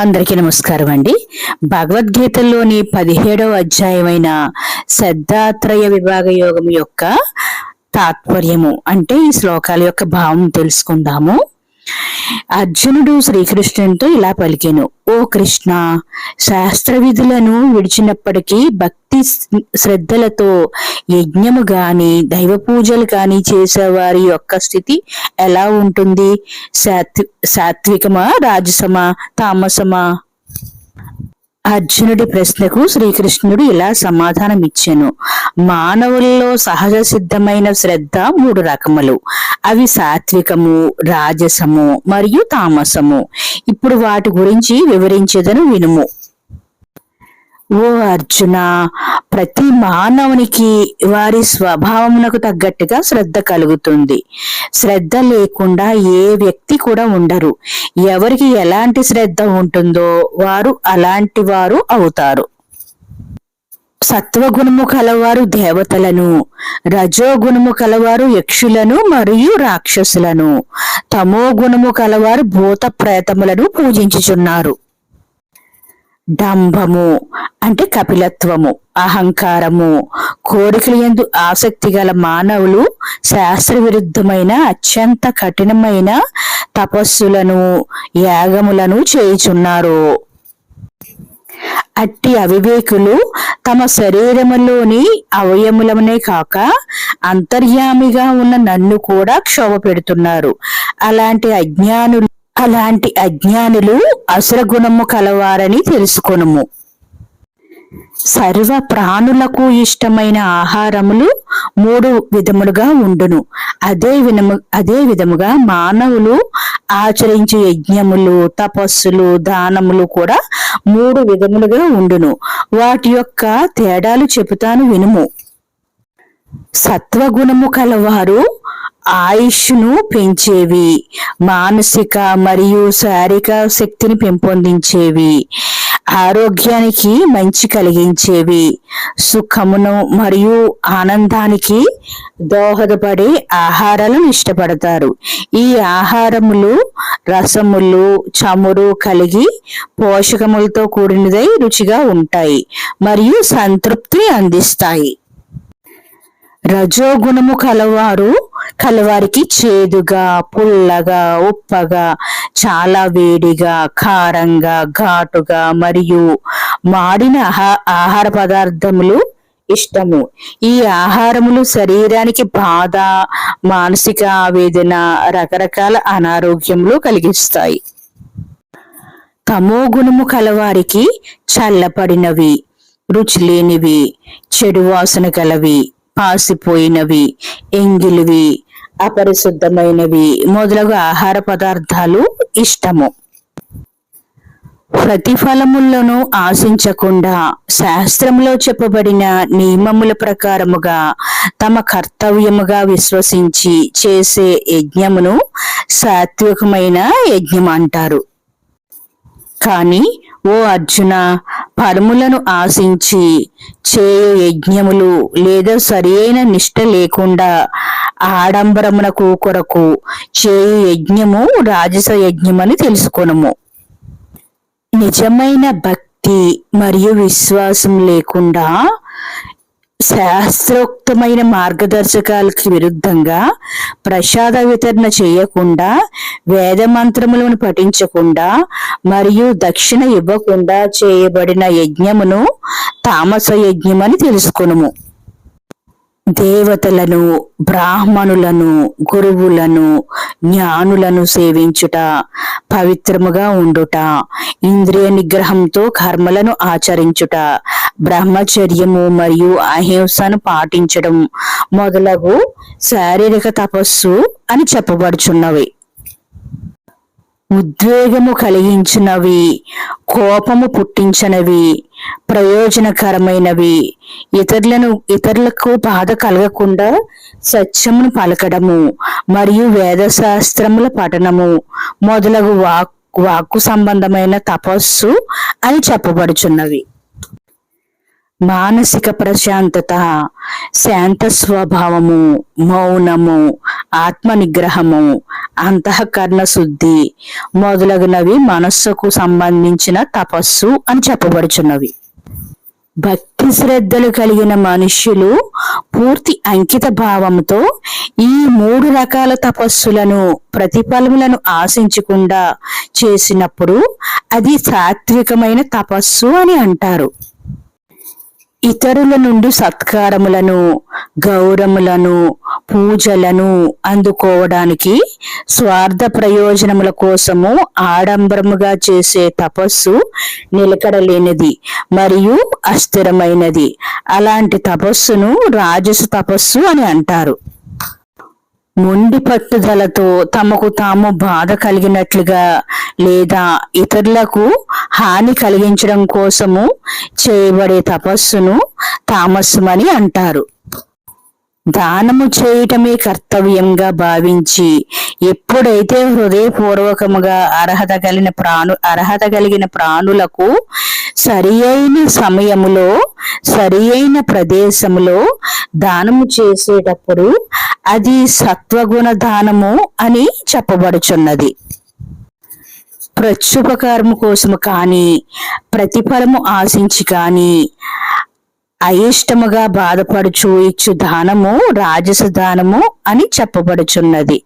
అందరికీ నమస్కారం అండి. భగవద్గీతలోని పదిహేడవ అధ్యాయమైన శ్రద్ధాత్రయ విభాగ యోగం యొక్క తాత్పర్యము అంటే ఈ శ్లోకాల యొక్క భావం తెలుసుకుందాము. అర్జునుడు శ్రీకృష్ణునితో ఇలా పలికెను ఓ కృష్ణ శాస్త్ర విధులను విడిచినప్పటికీ భక్తి శ్రద్ధలతో యజ్ఞము గాని దైవ పూజలు గాని చేసేవారి యొక్క స్థితి ఎలా ఉంటుంది? సాత్వి సాత్వికమా రాజసమా తామసమా? అర్జునుడి ప్రశ్నకు శ్రీకృష్ణుడు ఇలా సమాధానం ఇచ్చాను మానవుల్లో సహజ సిద్ధమైన శ్రద్ధ మూడు రకములు. అవి సాత్వికము రాజసము మరియు తామసము. ఇప్పుడు వాటి గురించి వివరించేదను వినుము. ఓ అర్జున ప్రతి మానవునికి వారి స్వభావమునకు తగ్గట్టుగా శ్రద్ధ కలుగుతుంది. శ్రద్ధ లేకుండా ఏ వ్యక్తి కూడా ఉండరు. ఎవరికి ఎలాంటి శ్రద్ధ ఉంటుందో వారు అలాంటి వారు అవుతారు. సత్వగుణము కలవారు దేవతలను రజోగుణము కలవారు యక్షులను మరియు రాక్షసులను తమో గుణము కలవారు భూత ప్రేతములను పూజించుచున్నారు. డంభము అంటే కపిలత్వము అహంకారము. కోరికల ఎందు ఆసక్తి గల మానవులు శాస్త్ర విరుద్ధమైన అత్యంత కఠినమైన తపస్సులను యాగములను చేయుచున్నారు. అట్టి అవివేకులు తమ శరీరములోని అవయములనే కాక అంతర్యామిగా ఉన్న నన్ను కూడా క్షోభ పెడుతున్నారు అలాంటి అజ్ఞానులు అలాంటి అజ్ఞానులు అసురగుణము కలవారని తెలుసుకొనుము. సర్వ ప్రాణులకు ఇష్టమైన ఆహారములు మూడు విధములుగా ఉండును. అదే విధము అదే విధముగా మానవులు ఆచరించే యజ్ఞములు తపస్సులు దానములు కూడా మూడు విధములుగా ఉండును. వాటి యొక్క తేడాలు చెబుతాను వినుము. సత్వగుణము కలవారు ఆయుష్ను పెంచేవి మానసిక మరియు శారీరక శక్తిని పెంపొందించేవి ఆరోగ్యానికి మంచి కలిగించేవి సుఖమును మరియు ఆనందానికి దోహదపడే ఆహారాలను ఇష్టపడతారు. ఈ ఆహారములు రసములు చమురు కలిగి పోషకములతో కూడినదై రుచిగా ఉంటాయి మరియు సంతృప్తిని అందిస్తాయి. రజోగుణము కలవారు కలవారికి చేదుగా పుల్లగా ఉప్పగా చాలా వేడిగా కారంగా ఘాటుగా మరియు మాడిన ఆహార పదార్థములు ఇష్టము. ఈ ఆహారములు శరీరానికి బాధ మానసిక ఆవేదన రకరకాల అనారోగ్యములు కలిగిస్తాయి. తమో గుణము కలవారికి చల్లపడినవి రుచి లేనివి చెడు వాసన గలవి పాసిపోయినవి ఎంగిలివి అపరిశుద్ధమైనవి. మొదలగు ఆహార పదార్థాలు ఇష్టము. ప్రతిఫలములను ఆశించకుండా శాస్త్రంలో చెప్పబడిన నియమముల ప్రకారముగా తమ కర్తవ్యముగా విశ్వసించి చేసే యజ్ఞమును సాత్వికమైన యజ్ఞం అంటారు. కానీ ఓ అర్జున పరములను ఆశించి చేయు యజ్ఞములు లేదా సరియైన నిష్ట లేకుండా ఆడంబరమునకు కొరకు చేయు యజ్ఞము రాజస యజ్ఞమని తెలుసుకొనము. నిజమైన భక్తి మరియు విశ్వాసం లేకుండా శాస్త్రోక్తమైన మార్గదర్శకాలకి విరుద్ధంగా ప్రసాద వితరణ చేయకుండా వేద మంత్రములను పఠించకుండా మరియు దక్షిణ ఇవ్వకుండా చేయబడిన యజ్ఞమును తామస యజ్ఞమని తెలుసుకునుము. దేవతలను బ్రాహ్మణులను గురువులను జ్ఞానులను సేవించుట పవిత్రముగా ఉండుట ఇంద్రియ నిగ్రహంతో కర్మలను ఆచరించుట బ్రహ్మచర్యము మరియు అహింసను పాటించడం మొదలగు శారీరక తపస్సు అని చెప్పబడుచున్నవి. ఉద్వేగము కలిగించినవి కోపము పుట్టించినవి ప్రయోజనకరమైనవి. ఇతరులను ఇతరులకు బాధ కలగకుండా సత్యమును పలకడము మరియు వేదశాస్త్రముల పఠనము మొదలగు వాక్ వాక్కు సంబంధమైన తపస్సు అని చెప్పబడుచున్నవి. మానసిక ప్రశాంతత శాంత స్వభావము మౌనము ఆత్మ నిగ్రహము అంతఃకరణ శుద్ధి మొదలగునవి మనస్సుకు సంబంధించిన తపస్సు అని చెప్పబడుచున్నవి. భక్తి శ్రద్ధలు కలిగిన మనుష్యులు పూర్తి అంకిత భావంతో ఈ మూడు రకాల తపస్సులను ప్రతిఫలములను ఆశించకుండా చేసినప్పుడు అది సాత్వికమైన తపస్సు అని అంటారు. ఇతరుల నుండి సత్కారములను గౌరములను పూజలను అందుకోవడానికి స్వార్థ ప్రయోజనముల కోసము ఆడంబరముగా చేసే తపస్సు నిలకడలేనిది మరియు అస్థిరమైనది. అలాంటి తపస్సును రాజసు తపస్సు అని అంటారు. మొండి పట్టుదలతో తమకు తాము బాధ కలిగినట్లుగా లేదా ఇతరులకు హాని కలిగించడం కోసము చేయబడే తపస్సును తామస్సుమని అంటారు. దానము చేయటమే కర్తవ్యంగా భావించి ఎప్పుడైతే హృదయపూర్వకముగా అర్హత కలిగిన ప్రాణు అర్హత కలిగిన ప్రాణులకు సరి అయిన సమయములో సరి అయిన ప్రదేశములో దానము చేసేటప్పుడు అది సత్వగుణ దానము అని చెప్పబడుచున్నది. ప్రత్యుపకారము కోసము కానీ ప్రతిఫలము ఆశించి కానీ అయిష్టముగా బాధపడుచు ఇచ్చు దానము రాజస దానము అని చెప్పబడుచున్నది.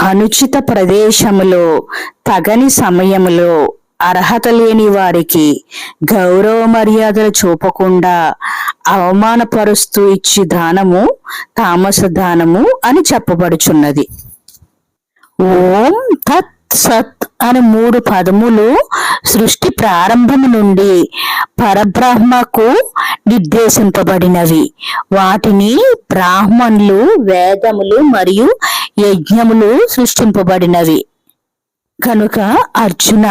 అనుచిత ప్రదేశములో తగని సమయములో అర్హత లేని వారికి గౌరవ మర్యాదలు చూపకుండా అవమానపరుస్తూ ఇచ్చి దానము తామస దానము అని చెప్పబడుచున్నది. ఓం తత్ సత్ అని మూడు పదములు సృష్టి ప్రారంభము నుండి పరబ్రహ్మకు నిర్దేశింపబడినవి. వాటిని బ్రాహ్మణులు వేదములు మరియు యజ్ఞములు సృష్టింపబడినవి. కనుక అర్జున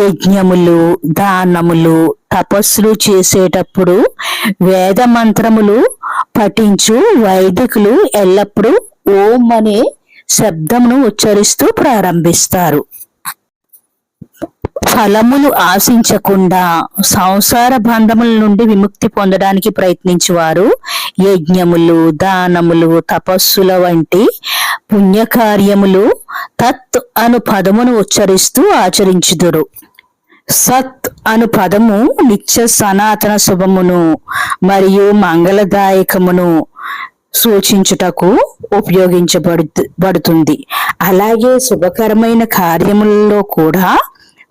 యజ్ఞములు దానములు తపస్సులు చేసేటప్పుడు వేద మంత్రములు పఠించు వైదికులు ఎల్లప్పుడూ ఓం అనే శబ్దమును ఉచ్చరిస్తూ ప్రారంభిస్తారు. ఫలములు ఆశించకుండా సంసార బంధముల నుండి విముక్తి పొందడానికి ప్రయత్నించేవారు. యజ్ఞములు దానములు తపస్సుల వంటి పుణ్యకార్యములు తత్ అను పదమును ఉచ్చరిస్తూ ఆచరించుదురు. సత్ అను పదము నిత్య సనాతన శుభమును మరియు మంగళదాయకమును సూచించుటకు ఉపయోగించబడు పడుతుంది అలాగే శుభకరమైన కార్యములలో కూడా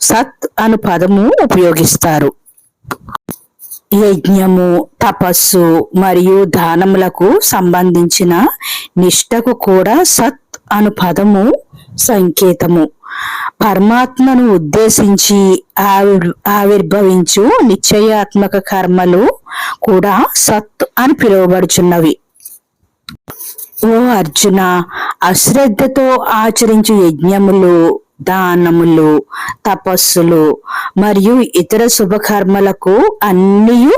సత్ అను పదము ఉపయోగిస్తారు. యజ్ఞము తపస్సు మరియు దానములకు సంబంధించిన నిష్టకు కూడా సత్ అను పదము సంకేతము. పరమాత్మను ఉద్దేశించి ఆవిర్ ఆవిర్భవించు నిశ్చయాత్మక కర్మలు కూడా సత్ అని పిలువబడుచున్నవి. ఓ అర్జున అశ్రద్ధతో ఆచరించు యజ్ఞములు దానములు తపస్సులు మరియు ఇతర శుభకర్మలకు అన్నీ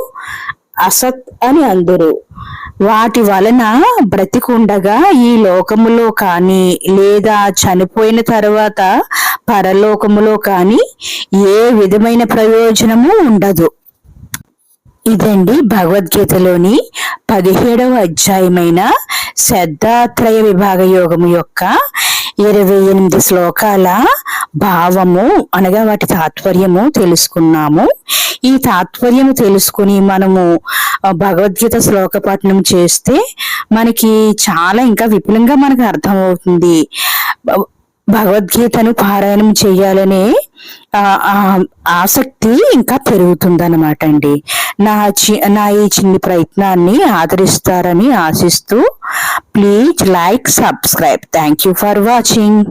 అసత్ అని అందరు. వాటి వలన బ్రతికుండగా ఈ లోకములో కానీ లేదా చనిపోయిన తర్వాత పరలోకములో కానీ ఏ విధమైన ప్రయోజనము ఉండదు. ఇదండి భగవద్గీతలోని పదిహేడవ అధ్యాయమైన శ్రద్ధాత్రయ విభాగ యోగము యొక్క ఇరవై ఎనిమిది శ్లోకాల భావము అనగా వాటి తాత్పర్యము తెలుసుకున్నాము. ఈ తాత్పర్యము తెలుసుకుని మనము భగవద్గీత శ్లోక పఠనం చేస్తే మనకి చాలా ఇంకా విపులంగా మనకు అర్థమవుతుంది. భగవద్గీతను పారాయణం చేయాలనే ఆసక్తి ఇంకా పెరుగుతుందన్నమాట అండి. నా చి నా ఈ చిన్ని ప్రయత్నాన్ని ఆదరిస్తారని ఆశిస్తూ please like subscribe. Thank you for watching.